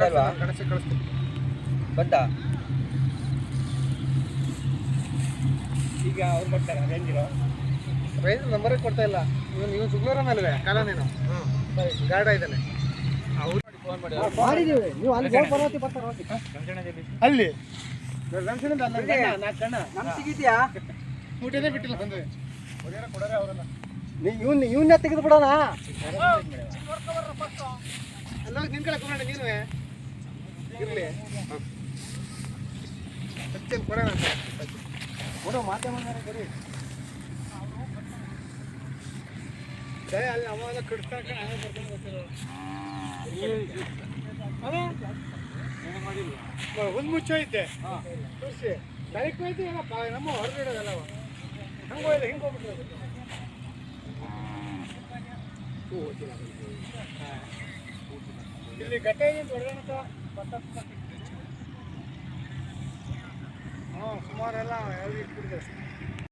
ಕಳಿಸ್ತೀನಿ. ಬಂದ? ಈಗ ಅವ್ರು ಬರ್ತಾರೆ ರೇಂಜಿರೋ ರೈತ ನಂಬರೇ ಕೊಡ್ತಾ ಇಲ್ಲ. ಇವನು ಇವನು ಸುಗ್ಲೂರ ಮೇಲೆ ಕಾಲ ನೀನು? ಸರಿ ಗಾರ್ಡ ಇದ್ದಾನೆ. ಫೋನ್ ಮಾಡಿ ನೀವು ಅಲ್ಲಿ ಫೋನ್ ಬರೋತಿ ಬರ್ತಾರೆ ಅಲ್ಲಿ? ನಾಲ್ಕು. ನಮ್ಗೆ ಸಿಗಿದ್ಯಾ? ಊಟನೇ ಬಿಟ್ಟಿಲ್ಲ ಬಂದ್ವಿ ಕೊಡೋರೆ ಅವರನ್ನ. ನೀ ಇವ್ನ ಇವನ್ನೇ ತೆಗೆದು ಬಿಡೋಣ? ನಿನ್ ಕಡೆ ನೀನುವೆ ಇರ್ಲಿ. ಹಚ್ಚಲ್ ಕೊಡೋಣ. ಕೊಡು, ಮಾತೆ ಬಂದಾರೆ ಕೊಡಿ ಅಲ್ಲಿ ಅವಾಗ ಕಡಿಸ್ತಾ ಕಣ, ಆಮೇಲೆ ಬರ್ತಾನೆ ಒಂದು ಮುಚ್ಚ ಐತೆ ತೋರಿಸಿ. ಬೆಳಕು ಐತೆ ಏನಪ್ಪ, ನಮ್ಮ ಹೊರಗಿಡೋದಲ್ಲ ಅವ. ಹಂಗೋ ಇಲ್ಲ ಹಿಂಗೆ ಹೋಗ್ಬಿಟ್ಟು ಇಲ್ಲಿ ಗಟ್ಟೆ ಇದೆ ಭತ್ತ ಹಾಂ ಸುಮಾರೆಲ್ಲ ಎರಡು ಇಟ್ಬಿಟ್ಟಿದೆ.